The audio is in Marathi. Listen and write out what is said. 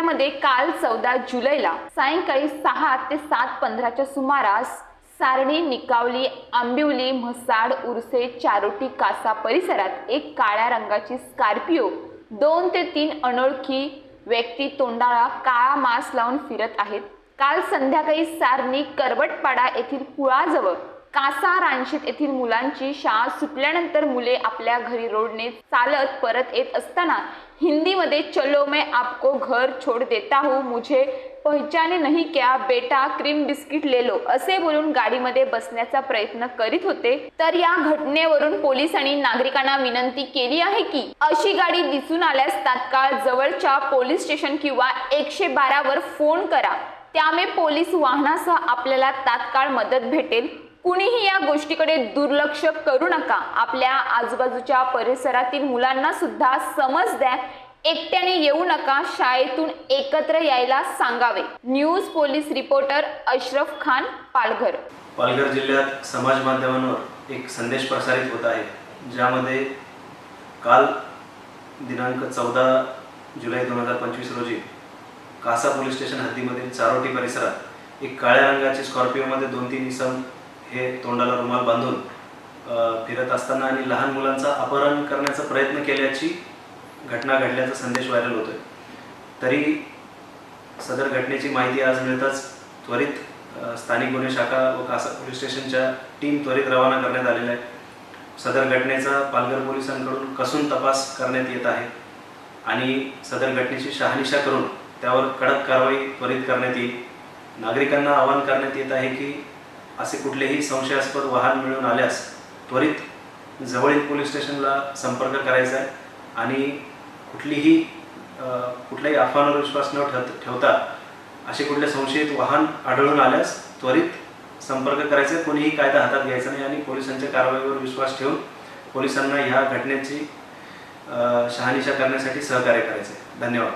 जिल्ह्यामध्ये काल चौदा जुलैला सायंकाळी सहा ते सात पंधराच्या सुमारास सारणी निकावली आंबिवली म्हसाड उर्से चारोटी कासा परिसरात एक काळ्या रंगाची स्कॉर्पिओ दोन ते तीन अनोळखी व्यक्ती तोंडाला काळा मास्क लावून फिरत आहेत. काल संध्याकाळी सारणी करबटपाडा येथील कुळाजवळ कासा रानशीत येथील मुलांची शाळा सुटल्यानंतर मुले आपल्या घरी रोडने चालत परत येत असताना हिंदीमध्ये चलो मैं आपको घर छोड देता हूँ मुझे पहचाने नहीं क्या बेटा क्रीम बिस्किट ले लो असे बोलून गाडीमध्ये बसण्याचा प्रयत्न करीत होते. तर या घटनेवरून पोलिसांनी नागरिकांना विनंती केली आहे की अशी गाडी दिसून आल्यास तात्काळ जवळच्या पोलीस स्टेशन किंवा एकशे बारावर फोन करा. त्यामुळे पोलीस वाहनासह आपल्याला तात्काळ मदत भेटेल. कुणीही या गोष्टीकडे दुर्लक्ष करू नका. आपल्या आजूबाजूच्या परिसरातील मुलांना सुद्धा समज द्या. एकट्याने येऊ नका शाळेतून एकत्र यायला सांगावे. News police reporter Ashraf Khan Palghar. Palghar जिल्ह्यात समाज माध्यमांवर एक संदेश प्रसारित होत आहे. ज्यामध्ये काल दिनांक चौदा जुलै दोन हजार पंचवीस रोजी कासा पोलीस स्टेशन हद्दीमधील चारोटी परिसरात एक काळ्या रंगाची स्कॉर्पिओमध्ये दोन तीन इसम हे तोंडाला रुमाल बांधून फिरत असताना आणि लहान मुलांचा अपहरण करण्याचा प्रयत्न केल्याची घटना घडल्याचा संदेश व्हायरल होतोय. तरी सदर घटनेची माहिती आज मिळताच त्वरित स्थानिक गुन्हे शाखा व कासा पोलीस स्टेशनच्या टीम त्वरित रवाना करण्यात आलेल्या आहे सदर घटनेचा पालघर पोलिसांकडून कसून तपास करण्यात येत आहे आणि सदर घटनेची शहानिशा करून त्यावर कडक कारवाई त्वरित करण्यात येईल. नागरिकांना आवाहन करण्यात येत आहे की असे कुठलेही संशयास्पद वाहन मिळून आल्यास त्वरित जवळील पोलीस स्टेशनला संपर्क करायचा आहे. आणि कुठलीही कुठल्याही अफवांवर विश्वास न ठेव ठेवता असे कुठले संशयित वाहन आढळून आल्यास त्वरित संपर्क करायचा आहे. कोणीही कायदा हातात घ्यायचा नाही आणि पोलिसांच्या कारवाईवर विश्वास ठेवून पोलिसांना ह्या घटनेची शहानिशा करण्यासाठी सहकार्य करायचं आहे. धन्यवाद.